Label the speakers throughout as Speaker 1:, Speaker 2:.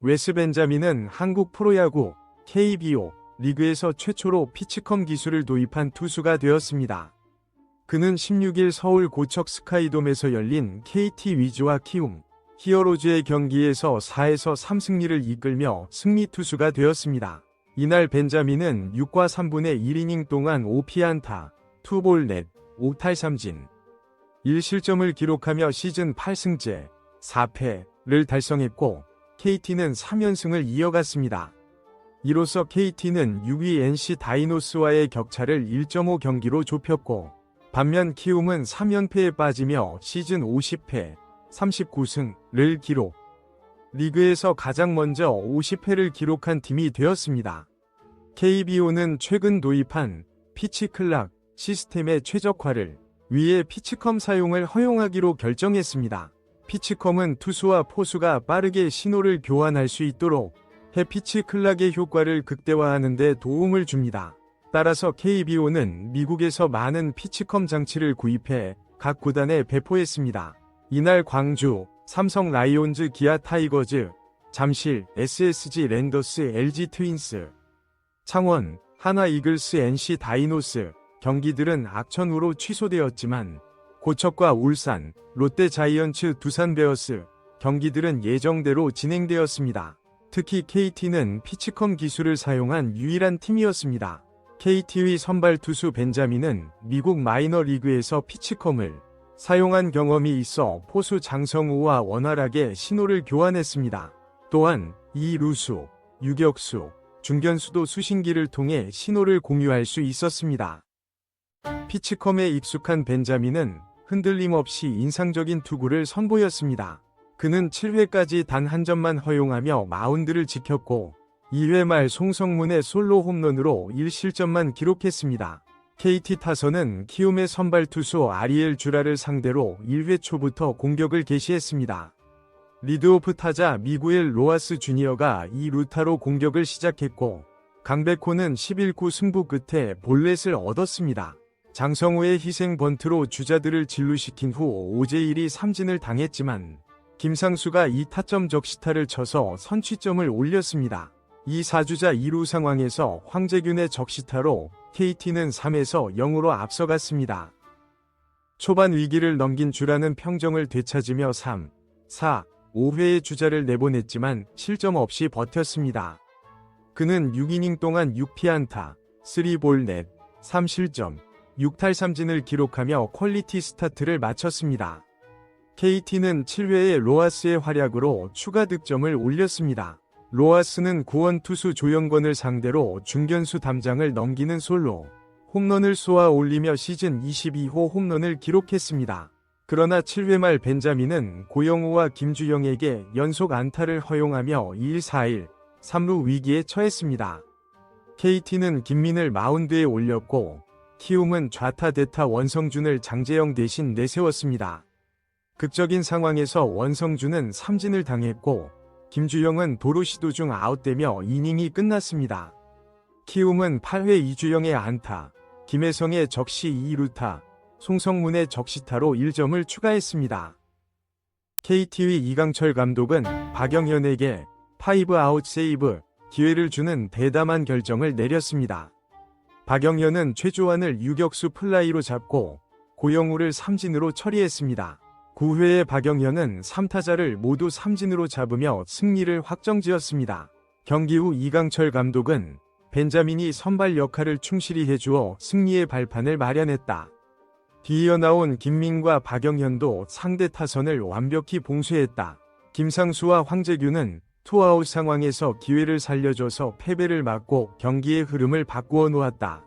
Speaker 1: 웨스 벤자민은 한국 프로야구 KBO 리그에서 최초로 피치컴 기술을 도입한 투수가 되었습니다. 그는 16일 서울 고척 스카이돔에서 열린 KT 위즈와 키움 히어로즈의 경기에서 4에서 3승리를 이끌며 승리 투수가 되었습니다. 이날 벤자민은 6과 3분의 1이닝 동안 5피안타, 투볼 넷, 5탈삼진, 1실점을 기록하며 시즌 8승째 4패를 달성했고 KT는 3연승을 이어갔습니다. 이로써 KT는 6위 NC 다이노스와의 격차를 1.5 경기로 좁혔고 반면 키움은 3연패에 빠지며 시즌 50패 39승을 기록. 리그에서 가장 먼저 50회를 기록한 팀이 되었습니다. KBO는 최근 도입한 피치 클락 시스템의 최적화를 위해 피치컴 사용을 허용하기로 결정했습니다. 피치컴은 투수와 포수가 빠르게 신호를 교환할 수 있도록 해피치 클락의 효과를 극대화하는 데 도움을 줍니다. 따라서 KBO는 미국에서 많은 피치컴 장치를 구입해 각 구단에 배포했습니다. 이날 광주, 삼성 라이온즈 기아 타이거즈, 잠실, SSG 랜더스 LG 트윈스, 창원, 하나 이글스 NC 다이노스 경기들은 악천후로 취소되었지만 고척과 울산, 롯데 자이언츠 두산 베어스 경기들은 예정대로 진행되었습니다. 특히 KT는 피치컴 기술을 사용한 유일한 팀이었습니다. KT의 선발 투수 벤자민은 미국 마이너 리그에서 피치컴을 사용한 경험이 있어 포수 장성우와 원활하게 신호를 교환했습니다. 또한 이 루수, 유격수, 중견수도 수신기를 통해 신호를 공유할 수 있었습니다. 피치컴에 익숙한 벤자민은 흔들림 없이 인상적인 투구를 선보였습니다. 그는 7회까지 단 한 점만 허용하며 마운드를 지켰고 2회 말 송성문의 솔로 홈런으로 1실점만 기록했습니다. KT 타선은 키움의 선발 투수 아리엘 주라를 상대로 1회 초부터 공격을 개시했습니다. 리드오프 타자 미구엘 로아스 주니어가 2루타로 공격을 시작했고 강백호는 11구 승부 끝에 볼넷을 얻었습니다. 장성우의 희생 번트로 주자들을 진루시킨 후 오재일이 삼진을 당했지만 김상수가 2타점 적시타를 쳐서 선취점을 올렸습니다. 이 4주자 2루 상황에서 황재균의 적시타로 KT는 3에서 0으로 앞서갔습니다. 초반 위기를 넘긴 주라는 평정을 되찾으며 3, 4, 5회의 주자를 내보냈지만 실점 없이 버텼습니다. 그는 6이닝 동안 6피안타, 3볼 넷, 3실점, 6탈삼진을 기록하며 퀄리티 스타트를 마쳤습니다. KT는 7회에 로하스의 활약으로 추가 득점을 올렸습니다. 로하스는 구원 투수 조영권을 상대로 중견수 담장을 넘기는 솔로 홈런을 쏘아 올리며 시즌 22호 홈런을 기록했습니다. 그러나 7회 말 벤자민은 고영우와 김주영에게 연속 안타를 허용하며 2일 4일 3루 위기에 처했습니다. KT는 김민을 마운드에 올렸고 키움은 좌타 대타 원성준을 장재영 대신 내세웠습니다. 극적인 상황에서 원성준은 삼진을 당했고 김주영은 도루 시도 중 아웃되며 이닝이 끝났습니다. 키움은 8회 이주영의 안타, 김혜성의 적시 2루타, 송성문의 적시타로 1점을 추가했습니다. KT의 이강철 감독은 박영현에게 파이브 아웃 세이브 기회를 주는 대담한 결정을 내렸습니다. 박영현은 최주환을 유격수 플라이로 잡고 고영우를 삼진으로 처리했습니다. 9회에 박영현은 3타자를 모두 삼진으로 잡으며 승리를 확정지었습니다. 경기 후 이강철 감독은 벤자민이 선발 역할을 충실히 해주어 승리의 발판을 마련했다. 뒤이어 나온 김민과 박영현도 상대 타선을 완벽히 봉쇄했다. 김상수와 황재균은 투아웃 상황에서 기회를 살려줘서 패배를 막고 경기의 흐름을 바꾸어 놓았다.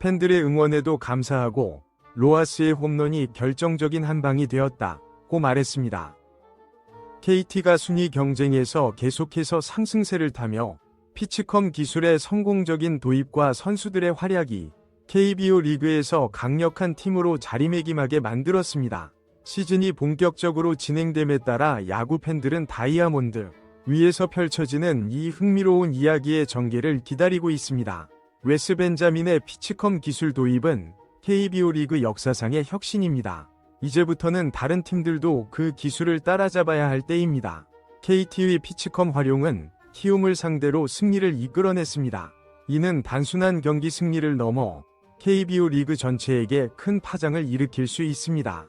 Speaker 1: 팬들의 응원에도 감사하고 로하스의 홈런이 결정적인 한 방이 되었다고 말했습니다. KT가 순위 경쟁에서 계속해서 상승세를 타며 피치컴 기술의 성공적인 도입과 선수들의 활약이 KBO 리그에서 강력한 팀으로 자리매김하게 만들었습니다. 시즌이 본격적으로 진행됨에 따라 야구 팬들은 다이아몬드 위에서 펼쳐지는 이 흥미로운 이야기의 전개를 기다리고 있습니다. 웨스 벤자민의 피치컴 기술 도입은 KBO 리그 역사상의 혁신입니다. 이제부터는 다른 팀들도 그 기술을 따라잡아야 할 때입니다. KT의 피치컴 활용은 키움을 상대로 승리를 이끌어냈습니다. 이는 단순한 경기 승리를 넘어 KBO 리그 전체에게 큰 파장을 일으킬 수 있습니다.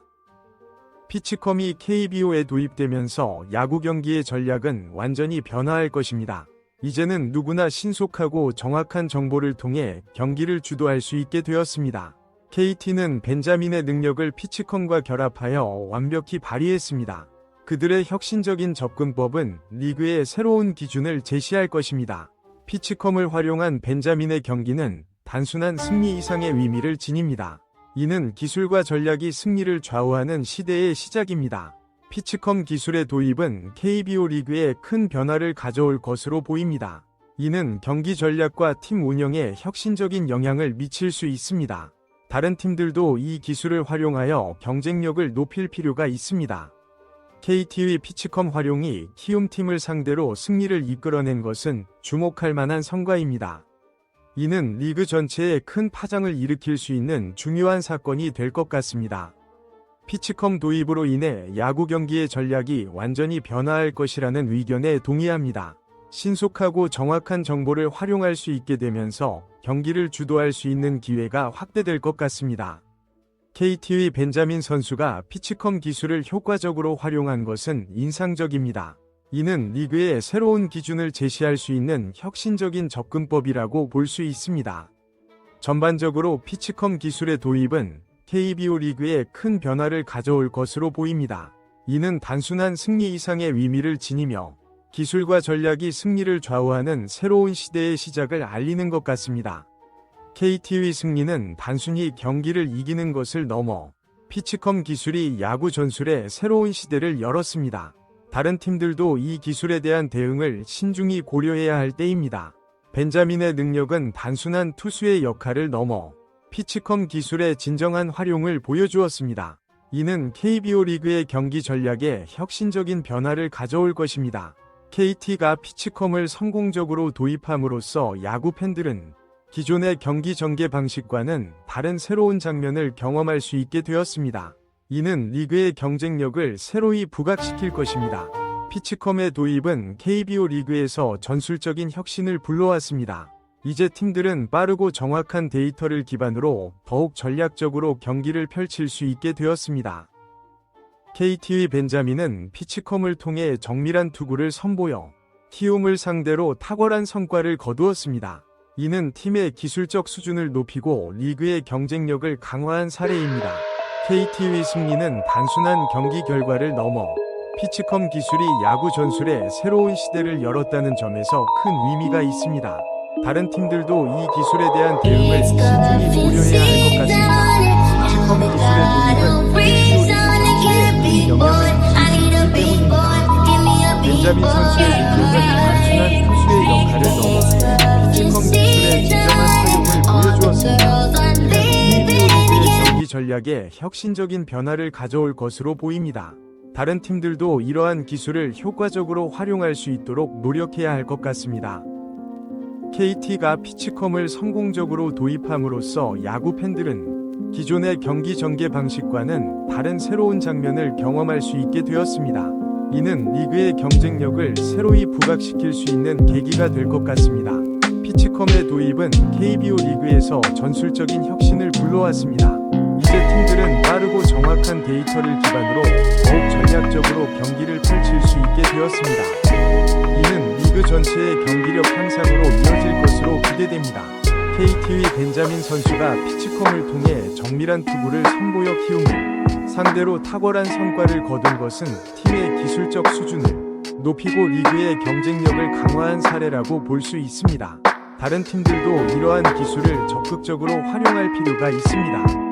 Speaker 1: 피치컴이 KBO에 도입되면서 야구 경기의 전략은 완전히 변화할 것입니다. 이제는 누구나 신속하고 정확한 정보를 통해 경기를 주도할 수 있게 되었습니다. KT는 벤자민의 능력을 피치컴과 결합하여 완벽히 발휘했습니다. 그들의 혁신적인 접근법은 리그의 새로운 기준을 제시할 것입니다. 피치컴을 활용한 벤자민의 경기는 단순한 승리 이상의 의미를 지닙니다. 이는 기술과 전략이 승리를 좌우하는 시대의 시작입니다. 피치컴 기술의 도입은 KBO 리그에 큰 변화를 가져올 것으로 보입니다. 이는 경기 전략과 팀 운영에 혁신적인 영향을 미칠 수 있습니다. 다른 팀들도 이 기술을 활용하여 경쟁력을 높일 필요가 있습니다. KT의 피치컴 활용이 키움팀을 상대로 승리를 이끌어낸 것은 주목할 만한 성과입니다. 이는 리그 전체에 큰 파장을 일으킬 수 있는 중요한 사건이 될 것 같습니다. 피치컴 도입으로 인해 야구 경기의 전략이 완전히 변화할 것이라는 의견에 동의합니다. 신속하고 정확한 정보를 활용할 수 있게 되면서 경기를 주도할 수 있는 기회가 확대될 것 같습니다. KT의 벤자민 선수가 피치컴 기술을 효과적으로 활용한 것은 인상적입니다. 이는 리그의 새로운 기준을 제시할 수 있는 혁신적인 접근법이라고 볼 수 있습니다. 전반적으로 피치컴 기술의 도입은 KBO 리그에 큰 변화를 가져올 것으로 보입니다. 이는 단순한 승리 이상의 의미를 지니며 기술과 전략이 승리를 좌우하는 새로운 시대의 시작을 알리는 것 같습니다. KT의 승리는 단순히 경기를 이기는 것을 넘어 피치컴 기술이 야구 전술의 새로운 시대를 열었습니다. 다른 팀들도 이 기술에 대한 대응을 신중히 고려해야 할 때입니다. 벤자민의 능력은 단순한 투수의 역할을 넘어 피치컴 기술의 진정한 활용을 보여주었습니다. 이는 KBO 리그의 경기 전략에 혁신적인 변화를 가져올 것입니다. KT가 피치컴을 성공적으로 도입함으로써 야구 팬들은 기존의 경기 전개 방식과는 다른 새로운 장면을 경험할 수 있게 되었습니다. 이는 리그의 경쟁력을 새로이 부각시킬 것입니다. 피치컴의 도입은 KBO 리그에서 전술적인 혁신을 불러왔습니다. 이제 팀들은 빠르고 정확한 데이터를 기반으로 더욱 전략적으로 경기를 펼칠 수 있게 되었습니다. KT의 벤자민은 피치컴을 통해 정밀한 투구를 선보여 키움을 상대로 탁월한 성과를 거두었습니다. 이는 팀의 기술적 수준을 높이고 리그의 경쟁력을 강화한 사례입니다. KT의 승리는 단순한 경기 결과를 넘어 피치컴 기술이 야구 전술의 새로운 시대를 열었다는 점에서 큰 의미가 있습니다. 다른 팀들도 이 기술에 대한 대응을 신중히 고려해야 할 것 같습니다. 피치컴 기술의 도입은 때문입니다. 벤자민 선수 전략에 혁신적인 변화를 가져올 것으로 보입니다. 다른 팀들도 이러한 기술을 효과적으로 활용할 수 있도록 노력해야 할 것 같습니다. KT가 피치컴을 성공적으로 도입함으로써 야구 팬들은 기존의 경기 전개 방식과는 다른 새로운 장면을 경험할 수 있게 되었습니다. 이는 리그의 경쟁력을 새로이 부각시킬 수 있는 계기가 될 것 같습니다. 피치컴의 도입은 KBO 리그에서 전술적인 혁신을 불러왔습니다. 이제 팀들은 빠르고 정확한 데이터를 기반으로 더욱 전략적으로 경기를 펼칠 수 있게 되었습니다. 이는 리그 전체의 경기력 향상으로 이어질 것으로 기대됩니다. KT의 벤자민 선수가 피치컴을 통해 정밀한 투구를 선보여 키움을 상대로 탁월한 성과를 거둔 것은 팀의 기술적 수준을 높이고 리그의 경쟁력을 강화한 사례라고 볼 수 있습니다. 다른 팀들도 이러한 기술을 적극적으로 활용할 필요가 있습니다.